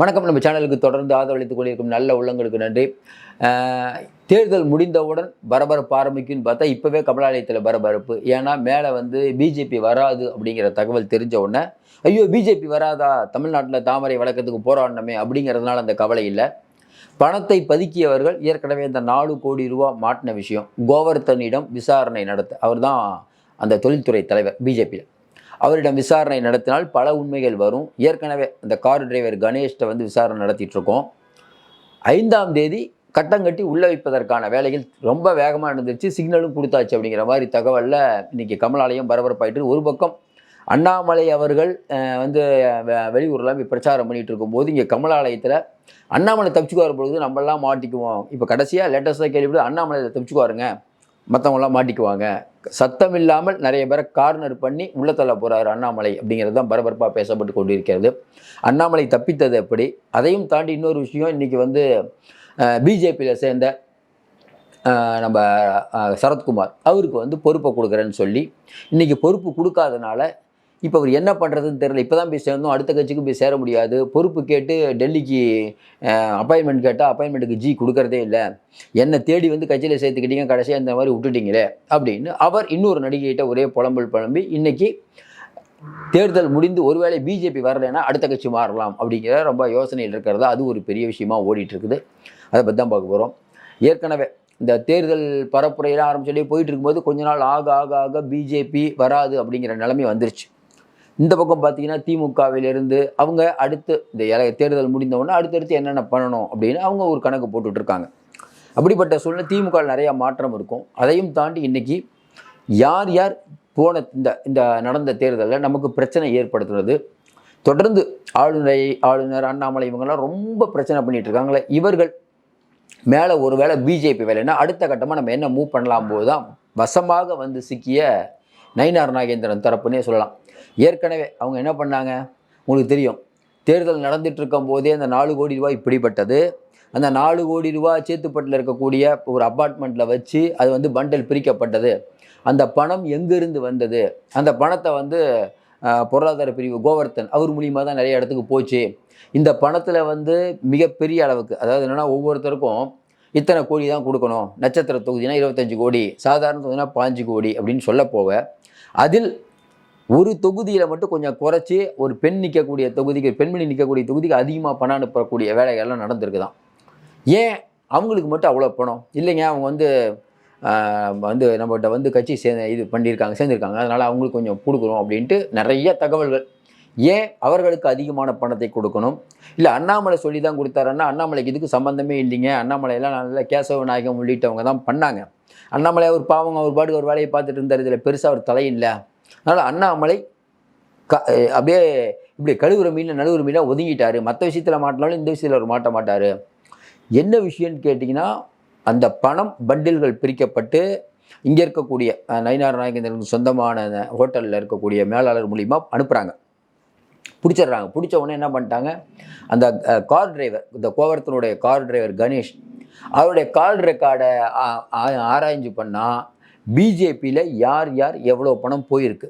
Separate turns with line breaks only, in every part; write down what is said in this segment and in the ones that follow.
வணக்கம். நம்ம சேனலுக்கு தொடர்ந்து ஆதரவளித்துக் கொண்டிருக்கும் நல்ல உள்ளங்களுக்கு நன்றி. தேர்தல் முடிந்தவுடன் பரபரப்பு ஆரம்பிக்கும்னு பார்த்தா இப்போவே கமலாலயத்தில் பரபரப்பு. ஏன்னா மேலே வந்து பிஜேபி வராது அப்படிங்கிற தகவல் தெரிஞ்ச உடனே ஐயோ பிஜேபி வராதா? தமிழ்நாட்டில் தாமரை வழக்கத்துக்கு போராடணுமே அப்படிங்கிறதுனால அந்த கவலை இல்லை. பணத்தை பதுக்கியவர்கள் ஏற்கனவே இந்த நாலு கோடி ரூபா மாட்டின விஷயம். கோவர்தனிடம் விசாரணை நடத்த. அவர் தான் அந்த தொழில்துறை தலைவர் பிஜேபியில். அவரிடம் விசாரணை நடத்தினால் பல உண்மைகள் வரும். ஏற்கனவே அந்த கார் டிரைவர் கணேஷ்ட வந்து விசாரணை நடத்திட்டு இருக்கோம் ஐந்தாம் தேதி கட்டங்கட்டி உள்ளே உள்ள வைப்பதற்கான வேலைகள் ரொம்ப வேகமாக நடந்துருச்சு. சிக்னலும் கொடுத்தாச்சு அப்படிங்கிற மாதிரி தகவலில் இன்னைக்கு கமலாலயம் பரபரப்பாயிட்டு ஒரு பக்கம் அண்ணாமலை அவர்கள் வந்து வெ- போய் பிரச்சாரம் பண்ணிகிட்டு இருக்கும்போது இங்கே கமலாலயத்தில் அண்ணாமலை தப்பிச்சுக்குவார் பொழுது நம்மளாம் மாட்டிக்குவோம். இப்போ கடைசியாக லேட்டஸ்ட்டாக கேள்விப்பட்டு அண்ணாமலையில் தப்பிச்சுக்குவாருங்க. மற்றவங்களாம் மாட்டிக்குவாங்க. சத்தம் இல்லாமல் நிறைய பேரை கார்னர் பண்ணி உள்ளத்தள்ள போகிறார் போகிறாரு அண்ணாமலை அப்படிங்கிறது தான் பரபரப்பாக பேசப்பட்டு கொண்டிருக்கிறது. அண்ணாமலை தப்பித்தது எப்படி? அதையும் தாண்டி இன்னொரு விஷயம் இன்றைக்கி வந்து பிஜேபியில் சேர்ந்த நம்ம சரத்குமார் அவருக்கு வந்து பொறுப்பை கொடுக்குறேன்னு சொல்லி இன்றைக்கி பொறுப்பு கொடுக்காதனால இப்போ அவர் என்ன பண்ணுறதுன்னு தெரியல. இப்போ தான் போய் சேர்ந்தோம் அடுத்த கட்சிக்கு போய் சேர முடியாது. பொறுப்பு கேட்டு டெல்லிக்கு அப்பாயின்மெண்ட் கேட்டால் அப்பாயின்மெண்ட்டுக்கு ஜி கொடுக்கறதே இல்லை. என்னை தேடி வந்து கட்சியில் சேர்த்துக்கிட்டீங்க கடைசியாக இந்த மாதிரி விட்டுட்டீங்களே அப்படின்னு அவர் இன்னொரு நடிகைகிட்ட ஒரே புலம்பல் புலம்பி இன்றைக்கி தேர்தல் முடிந்து ஒருவேளை பிஜேபி வரலைன்னா அடுத்த கட்சி மாறலாம் அப்படிங்கிற ரொம்ப யோசனையில் இருக்கிறதா அது ஒரு பெரிய விஷயமா ஓடிட்டுருக்குது. அதை பற்றி தான் பார்க்க போகிறோம் ஏற்கனவே இந்த தேர்தல் பரப்புரையெல்லாம் ஆரம்பிச்சோடே போயிட்டு இருக்கும்போது கொஞ்ச நாள் ஆக ஆக ஆக பிஜேபி வராது அப்படிங்கிற நிலைமை வந்துருச்சு. இந்த பக்கம் பார்த்தீங்கன்னா திமுகவிலிருந்து அவங்க அடுத்து இந்த எல- தேர்தல் முடிந்த உடனே அடுத்தடுத்து என்னென்ன பண்ணணும் அப்படின்னு அவங்க ஒரு கணக்கு போட்டுட்ருக்காங்க. அப்படிப்பட்ட சூழ்நிலை திமுக நிறையா நிறைய மாற்றம் இருக்கும். அதையும் தாண்டி இன்னைக்கு யார் யார் போன இந்த இந்த நடந்த தேர்தலில் நமக்கு பிரச்சனை ஏற்படுத்துறது. தொடர்ந்து ஆளுநரை ஆளுநர் அண்ணாமலை இவங்கெல்லாம் ரொம்ப பிரச்சனை பண்ணிகிட்டு இருக்காங்களே இவர்கள் மேலே ஒரு வேளை பிஜேபி வேலைன்னா அடுத்த கட்டமாக நம்ம என்ன மூவ் பண்ணலாம் போது தான் வசமாக வந்து சிக்கிய நயினார் நாகேந்திரன் தரப்புனே சொல்லலாம். ஏற்கனவே அவங்க என்ன பண்ணாங்க? உங்களுக்கு தெரியும். தேர்தல் நடந்துட்டு இருக்கும் போதே அந்த நாலு கோடி ரூபாய் இப்படிப்பட்டது அந்த நாலு கோடி ரூபாய் சேத்துப்பட்டில் இருக்கக்கூடிய ஒரு அப்பார்ட்மெண்ட்டில் வச்சு அது வந்து பண்டல் பிரிக்கப்பட்டது. அந்த பணம் எங்கிருந்து வந்தது? அந்த பணத்தை வந்து பொருளாதார பிரிவு கோவர்த்தன் அவர் மூலியமாக தான் நிறைய இடத்துக்கு போச்சு. இந்த பணத்தில் வந்து மிகப்பெரிய அளவுக்கு அதாவது என்னென்னா ஒவ்வொருத்தருக்கும் இத்தனை கோடி தான் கொடுக்கணும். நட்சத்திர தொகுதினா இருபத்தஞ்சி கோடி சாதாரண தொகுதினா பாஞ்சு கோடி அப்படின்னு சொல்ல போக அதில் ஒரு தொகுதியில் மட்டும் கொஞ்சம் குறைச்சி ஒரு பெண் நிற்கக்கூடிய தொகுதிக்கு பெண்மணி நிற்கக்கூடிய தொகுதிக்கு அதிகமாக பணம் அனுப்பக்கூடிய வேலைகள்லாம் நடந்திருக்குதான். ஏன்? அவங்களுக்கு மட்டும் அவ்வளோ பணம். இல்லைங்க அவங்க வந்து வந்து நம்மகிட்ட வந்து கட்சி சே இது பண்ணியிருக்காங்க சேர்ந்துருக்காங்க. அதனால் அவங்களுக்கு கொஞ்சம் கொடுக்குறோம் அப்படின்ட்டு நிறைய தகவல்கள். ஏன்? அவர்களுக்கு அதிகமான பணத்தை கொடுக்கணும். இல்லை அண்ணாமலை சொல்லி தான் கொடுத்தாருன்னா அண்ணாமலைக்கு இதுக்கு சம்மந்தமே இல்லைங்க. அண்ணாமலையெல்லாம் நல்ல கேசவ நாயகம் உள்ளிட்டவங்க தான் பண்ணாங்க. அண்ணாமலை அவர் பாவம் அவர் பாட்டுக்கு ஒரு வேலையை பார்த்துட்டு இருந்தார். இதில் பெருசாக அவர் தலையில்லை அதனால் அண்ணாமலை க அப்படியே இப்படி கழுவுற மீன் நழுவுற மீனாக ஒதுங்கிட்டார். மற்ற விஷயத்தில் மாட்டினாலும் இந்த விஷயத்தில் அவர் மாட்ட மாட்டார். என்ன விஷயம்னு கேட்டிங்கன்னா அந்த பணம் பண்டில்கள் பிரிக்கப்பட்டு இங்கே இருக்கக்கூடிய நயினார் நாயகேந்திரனுக்கு சொந்தமான ஹோட்டலில் இருக்கக்கூடிய மேலாளர் மூலிமா அனுப்புகிறாங்க பிடிச்சிடுறாங்க. பிடிச்ச உடனே என்ன பண்ணிட்டாங்க? அந்த கார் டிரைவர் இந்த கோவரத்தினுடைய கார் டிரைவர் கணேஷ் அவருடைய கால் ரெக்கார்டை ஆராய்ஞ்சு பண்ணால் பிஜேபியில் யார் யார் எவ்வளோ பணம் போயிருக்கு?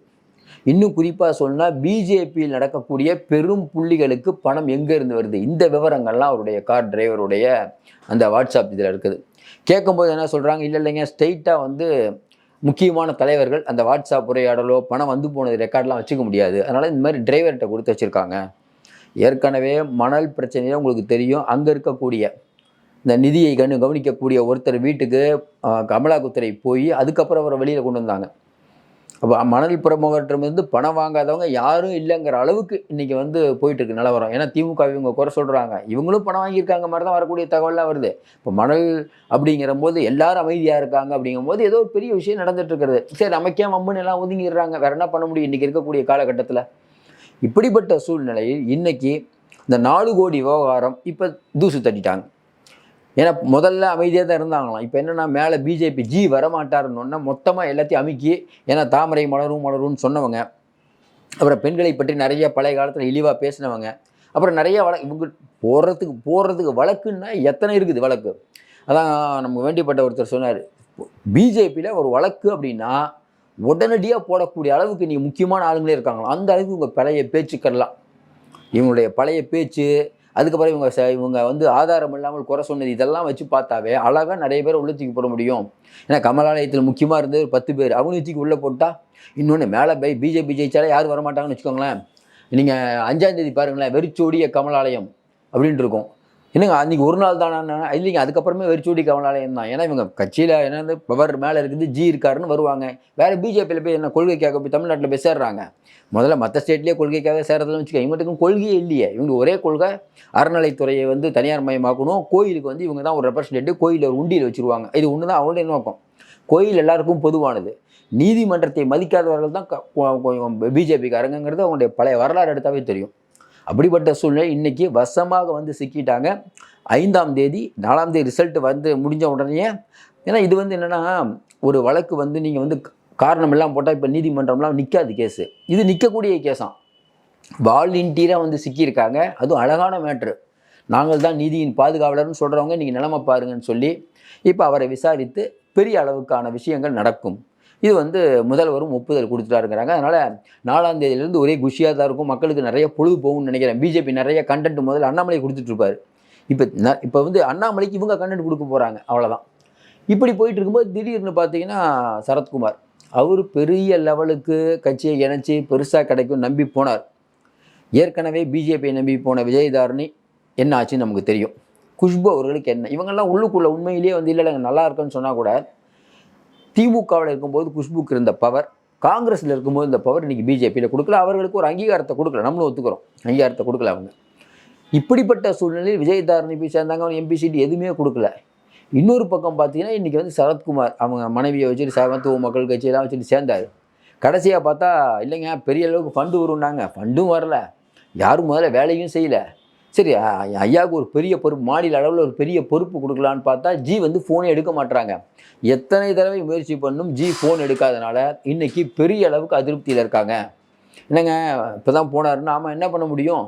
இன்னும் குறிப்பாக சொன்னால் பிஜேபியில் நடக்கக்கூடிய பெரும் புள்ளிகளுக்கு பணம் எங்கேருந்து வருது? இந்த விவரங்கள்லாம் அவருடைய கார் டிரைவருடைய அந்த வாட்ஸ்அப் இதில் இருக்குது. கேட்கும்போது என்ன சொல்கிறாங்க இல்லை இல்லைங்க ஸ்ட்ரெயிட்டாக வந்து முக்கியமான தலைவர்கள் அந்த வாட்ஸ்அப் உரையாடலோ பணம் வந்து போனது ரெக்கார்ட்லாம் வச்சுக்க முடியாது. அதனால் இந்த மாதிரி டிரைவர்கிட்ட கொடுத்து வச்சுருக்காங்க. ஏற்கனவே மணல் பிரச்சனையே உங்களுக்கு தெரியும் அங்கே இருக்கக்கூடிய இந்த நிதியை கண்ணு கவனிக்கக்கூடிய ஒருத்தர் வீட்டுக்கு கமலா குத்தரை போய் அதுக்கப்புறம் அவரை வெளியில் கொண்டு வந்தாங்க. அப்போ மணல் பிரமுகர்கிட்டமிருந்து பணம் வாங்காதவங்க யாரும் இல்லைங்கிற அளவுக்கு இன்றைக்கி வந்து போயிட்டுருக்கு நிலவரம். ஏன்னா திமுக இவங்க குறை சொல்கிறாங்க இவங்களும் பணம் வாங்கியிருக்காங்க மாதிரி தான் வரக்கூடிய தகவலாம் வருது. இப்போ மணல் அப்படிங்கிற போது எல்லாரும் அமைதியாக இருக்காங்க அப்படிங்கும்போது ஏதோ ஒரு பெரிய விஷயம் நடந்துட்டு இருக்கிறது சரி நமக்கே மம்முன்னு எல்லாம் ஒதுங்கிடுறாங்க. வேறு என்ன பண்ண முடியும் இன்றைக்கி இருக்கக்கூடிய காலகட்டத்தில்? இப்படிப்பட்ட சூழ்நிலையில் இன்றைக்கி இந்த நாலு கோடி விவகாரம் இப்போ தூசு தட்டிட்டாங்க. ஏன்னா முதல்ல அமைதியாக தான் இருந்தாங்களாம். இப்போ என்னென்னா மேலே பிஜேபி ஜி வரமாட்டாருன்னு மொத்தமாக எல்லாத்தையும் அமுக்கி ஏன்னா தாமரை மலரும் மலரும்னு சொன்னவங்க. அப்புறம் பெண்களை பற்றி நிறைய பழைய காலத்தில் இழிவாக பேசினவங்க. அப்புறம் நிறைய வழக்கு இவங்க போடுறதுக்கு போடுறதுக்கு வழக்குன்னா எத்தனை இருக்குது வழக்கு? அதான் நமக்கு வேண்டிப்பட்ட ஒருத்தர் சொன்னார். பிஜேபியில் ஒரு வழக்கு அப்படின்னா உடனடியாக போடக்கூடிய அளவுக்கு நீங்கள் முக்கியமான ஆளுங்களே இருக்காங்களா அந்த அளவுக்கு உங்கள் பழைய பேச்சுக்கள்லாம். இவங்களுடைய பழைய பேச்சு அதுக்கப்புறம் இவங்க இவங்க வந்து ஆதாரம் இல்லாமல் குறை சொன்னது இதெல்லாம் வச்சு பார்த்தாவே அழகாக நிறைய பேர் உள்ள தூக்கி போட முடியும். ஏன்னா கமலாலயத்தில் முக்கியமாக இருந்தது ஒரு பத்து பேர். அவங்க தூக்கி உள்ளே போட்டால் இன்னொன்று மேலே போய் பிஜேபி ஜெயிச்சாலே யாரும் வரமாட்டாங்கன்னு வச்சுக்கோங்களேன். நீங்கள் அஞ்சாந்தேதி பாருங்களேன் வெறிச்சோடிய கமலாலயம் அப்படின்ட்டு இருக்கும். என்னங்க அன்றைக்கி ஒரு நாள் தானே இல்லைங்க அதுக்கப்புறமே வெறிச்சூடி கமலாலயம் தான். ஏன்னா இவங்க கட்சியில் என்னது பவர் மேலே இருக்குது ஜி இருக்காருன்னு வருவாங்க. வேறு பிஜேபியில் போய் என்ன கொள்கைக்காக போய் தமிழ்நாட்டில் போய் சேர்றாங்க. முதல்ல மற்ற ஸ்டேட்லேயே கொள்கைக்காக சேர்றதுன்னு வச்சுக்கோங்க. இவங்களுக்கும் கொள்கையே இல்லையே. இவங்க ஒரே கொள்கை அறநிலைத்துறையை வந்து தனியார் மயமாக்கணும். கோயிலுக்கு வந்து இவங்க தான் ஒரு ரெப்ரசன்டேட்டிவ் கோயிலில் ஒரு உண்டியில் வச்சுருவாங்க. இது ஒன்று தான் அவங்களுடைய நோக்கம். கோயில் எல்லாருக்கும் பொதுவானது. நீதிமன்றத்தை மதிக்காதவர்கள் தான் பிஜேபிக்காரங்கிறது அவங்களுடைய பழைய வரலாறு எடுத்தாவே தெரியும். அப்படிப்பட்ட சூழ்நிலை இன்றைக்கி வசமாக வந்து சிக்கிட்டாங்க. ஐந்தாம் தேதி நாலாம் தேதி ரிசல்ட் வந்து முடிஞ்ச உடனே ஏன்னா இது வந்து என்னென்னா ஒரு வழக்கு வந்து நீங்கள் வந்து காரணம் எல்லாம் போட்டால் இப்போ நீதிமன்றம்லாம் நிற்காது கேஸு இது நிற்கக்கூடிய கேஸாம் வாலண்டியராக வந்து சிக்கியிருக்காங்க. அதுவும் அழகான மேட்ரு நாங்கள் தான் நீதியின் பாதுகாவலர்னு சொல்கிறவங்க நீங்கள் நிலமை பாருங்கன்னு சொல்லி இப்போ அவரை விசாரித்து பெரிய அளவுக்கான விஷயங்கள் நடக்கும். இது வந்து முதல்வரும் ஒப்புதல் கொடுத்துட்டாருங்கிறாங்க. அதனால் நாலாம் தேதியிலேருந்து ஒரே குஷியாக தான் இருக்கும். மக்களுக்கு நிறைய பொழுது போகும்னு நினைக்கிறேன். பிஜேபி நிறைய கண்டென்ட் முதல்ல அண்ணாமலை கொடுத்துட்ருப்பார். இப்போ இப்போ வந்து அண்ணாமலைக்கு இவங்க கண்டென்ட் கொடுக்க போகிறாங்க அவ்வளோதான் இப்படி போயிட்டு இருக்கும்போது திடீர்னு பார்த்தீங்கன்னா சரத்குமார். அவர் பெரிய லெவலுக்கு கட்சியை இணைச்சி பெருசாக கிடைக்கும் நம்பி போனார். ஏற்கனவே பிஜேபியை நம்பி போன விஜயதாரணி என்ன ஆச்சுன்னு நமக்கு தெரியும். குஷ்பு அவர்களுக்கு என்ன? இவங்கெல்லாம் உள்ளுக்குள்ளே உண்மையிலேயே வந்து இல்லை இல்லைங்க நல்லா இருக்குன்னு சொன்னால் கூட திமுகவில் இருக்கும்போது குஷ்புக்கு இருந்த பவர் காங்கிரஸில் இருக்கும்போது இந்த பவர் இன்றைக்கி பிஜேபியில் கொடுக்கல. அவர்களுக்கு ஒரு அங்கீகாரத்தை கொடுக்கல. நம்மளும் ஒத்துக்கிறோம். அங்கீகாரத்தை கொடுக்கல அவங்க. இப்படிப்பட்ட சூழ்நிலையில் விஜயதாரணி போய் சேர்ந்தாங்க. அவங்க எம்பி சீட் எதுவுமே கொடுக்கல. இன்னொரு பக்கம் பார்த்தீங்கன்னா இன்றைக்கி வந்து சரத்குமார் அவங்க மனைவியை வச்சுட்டு சமத்துவ மக்கள் கட்சியெல்லாம் வச்சுட்டு சேர்ந்தார். கடைசியாக பார்த்தா இல்லைங்க பெரிய அளவுக்கு ஃபண்டு வரும்னாங்க ஃபண்டும் வரல. யாரும் முதல்ல வேலையும் செய்யலை. சரி ஐயாவுக்கு ஒரு பெரிய பொறுப்பு மாநில அளவில் ஒரு பெரிய பொறுப்பு கொடுக்கலான்னு பார்த்தா ஜி வந்து ஃபோனே எடுக்க மாட்டுறாங்க எத்தனை தடவை முயற்சி பண்ணும் ஜி ஃபோன் எடுக்காதனால இன்றைக்கி பெரிய அளவுக்கு அதிருப்தியில் இருக்காங்க. என்னங்க இப்போ தான் போனாருன்னு ஆமாம் என்ன பண்ண முடியும்?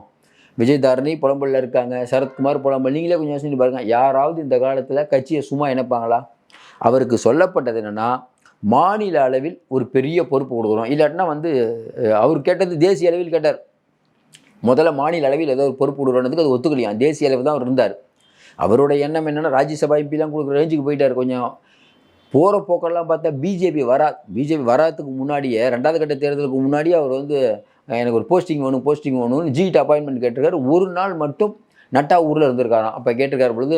விஜய் தாரணி புலம்பலில் இருக்காங்க சரத்குமார் புலம்பல் நீங்களே கொஞ்சம் யோசிச்சு பாருங்கள் யாராவது இந்த காலத்தில் கட்சியை சும்மா நினைப்பாங்களா அவருக்கு சொல்லப்பட்டது என்னென்னா மாநில அளவில் ஒரு பெரிய பொறுப்பு கொடுக்குறோம் இல்லாட்டினா வந்து அவர் கேட்டது தேசிய அளவில் கேட்டார். முதல்ல மாநில அளவில் ஏதோ ஒரு பொறுப்பு விடுறதுக்கு அது ஒத்துக்கலையாம் தேசிய அளவில் தான் அவர் இருந்தார். அவரோட எண்ணம் என்னென்னா ராஜ்யசபா எம்பிலாம் கொடுக்குற ரேஞ்சுக்கு போயிட்டார் கொஞ்சம். போகிற போக்கெல்லாம் பார்த்தா பிஜேபி வரா பிஜேபி வராதுக்கு முன்னாடியே ரெண்டாவது கட்ட தேர்தலுக்கு முன்னாடியே அவர் வந்து எனக்கு ஒரு போஸ்டிங் வேணும் போஸ்டிங் வேணும்னு ஜிட் அப்பாயின்மெண்ட் கேட்டிருக்காரு. ஒரு நாள் மட்டும் நட்டா ஊரில் இருந்திருக்காராம் அப்போ கேட்டிருக்காரு பொழுது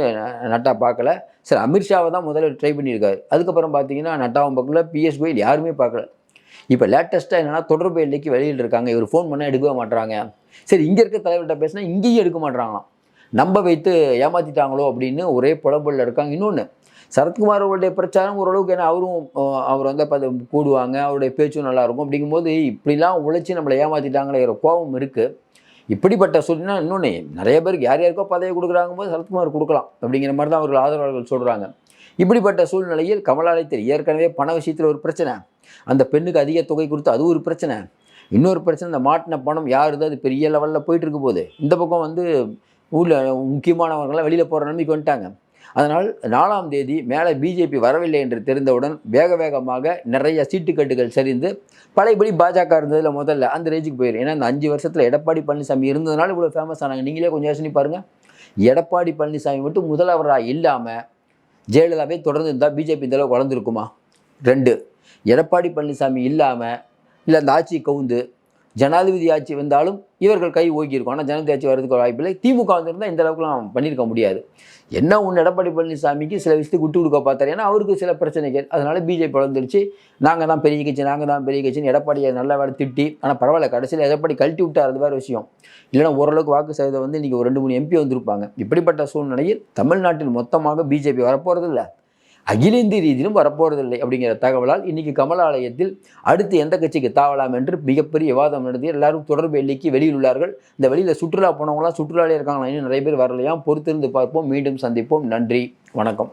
நட்டா பார்க்கல. சரி அமித்ஷாவை தான் முதல்ல ட்ரை பண்ணியிருக்காரு. அதுக்கப்புறம் பார்த்தீங்கன்னா நட்டாவும் பார்க்கல பிஎஸ் கோயில் யாருமே பார்க்கல. இப்போ லேட்டஸ்ட்டாக என்னென்னா தொடர்பு எல்லைக்கு வெளியில் இருக்காங்க. இவர் ஃபோன் பண்ணால் எடுக்கவே மாட்டுறாங்க சரி இங்கே இருக்க தலைவர்கிட்ட பேசினா இங்கேயும் எடுக்க மாட்டுறாங்களாம் நம்ப வைத்து ஏமாற்றிட்டாங்களோ அப்படின்னு ஒரே புலம்பலில் இருக்காங்க. இன்னொன்று சரத்குமார் அவருடைய பிரச்சாரம் ஓரளவுக்கு ஏன்னா அவரும் அவர் வந்து அப்போ கூடுவாங்க அவருடைய பேச்சும் நல்லாயிருக்கும் அப்படிங்கும்போது இப்படிலாம் உழைச்சி நம்மளை ஏமாற்றிட்டாங்களேங்கிற கோபம் இருக்குது இப்படிப்பட்ட சூழ்நிலை இன்னொன்று நிறைய பேருக்கு யார் யாருக்கோ பதவி கொடுக்குறாங்க போது சரத்குமார் கொடுக்கலாம் அப்படிங்கிற மாதிரி தான் அவர்கள் ஆதரவாளர்கள் சொல்கிறாங்க இப்படிப்பட்ட சூழ்நிலையில் கமலாலயத்தில் ஏற்கனவே பண விஷயத்தில் ஒரு பிரச்சனை. அந்த பெண்ணுக்கு அதிக தொகை கொடுத்து அது ஒரு பிரச்சனை. இன்னொரு பிரச்சனை இந்த மாட்டின பணம் யார் அது பெரிய லெவலில் போயிட்டு இருக்க போது இந்த பக்கம் வந்து ஊரில் முக்கியமானவர்கள்லாம் வெளியில் போகிற நம்பிக்கை வந்துட்டாங்க. அதனால் நாலாம் தேதி மேலே பிஜேபி வரவில்லை என்று தெரிந்தவுடன் வேக வேகமாக நிறைய சீட்டுக்கட்டுகள் சரிந்து பழையபடி பாஜக இருந்ததில் முதல்ல அந்த ரேஜுக்கு போயிடும் ஏன்னா இந்த அஞ்சு வருஷத்தில் எடப்பாடி பழனிசாமி இருந்ததுனால இவ்வளோ ஃபேமஸ் ஆனாங்க. நீங்களே கொஞ்சம் யோசனை பாருங்கள் எடப்பாடி பழனிசாமி மட்டும் முதல்வராக இல்லாமல் ஜெயலலிதாவே தொடர்ந்து இருந்தால் பிஜேபி இந்தளவுக்கு வளர்ந்துருக்குமா? ரெண்டு. எடப்பாடி பழனிசாமி இல்லாமல் இல்லை அந்த ஆட்சி கவுந்து ஜனாதிபதி ஆட்சி வந்தாலும் இவர்கள் கை ஓக்கியிருக்கும். ஆனால் ஜனாதிபதி ஆட்சி வரதுக்கு வாய்ப்பில்லை திமுக வந்திருந்தால் இந்த அளவுக்குலாம் பண்ணியிருக்க முடியாது. என்ன ஒன்று எடப்பாடி பழனிசாமிக்கு சில விஷயத்துக்கு விட்டு கொடுக்க பார்த்தாரு? ஏன்னா அவருக்கு சில பிரச்சனைகள். அதனால் பிஜேபி வளர்ந்துருச்சு. நாங்கள் தான் பெரிய கட்சி நாங்கள் தான் பெரிய கட்சின்னு எடப்பாடியை நல்ல வேலை திட்டி ஆனால் பரவாயில்ல. கடைசியில் எடப்பாடி கழட்டி விட்டார். அது வேறு விஷயம். இல்லைனா ஓரளவுக்கு வாக்கு சதவீதம் வந்து இன்றைக்கி ஒரு ரெண்டு மூணு எம்பி வந்திருப்பாங்க. இப்படிப்பட்ட சூழ்நிலையில் தமிழ்நாட்டில் மொத்தமாக பிஜேபி வரப்போகிறது இல்லை அகில இந்திய ரீதியிலும் வரப்போறதில்லை அப்படிங்கிற தகவலால் இன்னைக்கு கமலாலயத்தில் அடுத்து எந்த கட்சிக்கு தாவலாம் என்று மிகப்பெரிய விவாதம் நடத்தி எல்லாரும் தொடர்பு எல்லைக்கு வெளியில் உள்ளார்கள். இந்த வெளியில் சுற்றுலா போனவங்களாம் சுற்றுலாலே இருக்காங்களா இன்னும் நிறைய பேர் வரலையாம். பொறுத்திருந்து பார்ப்போம். மீண்டும் சந்திப்போம். நன்றி. வணக்கம்.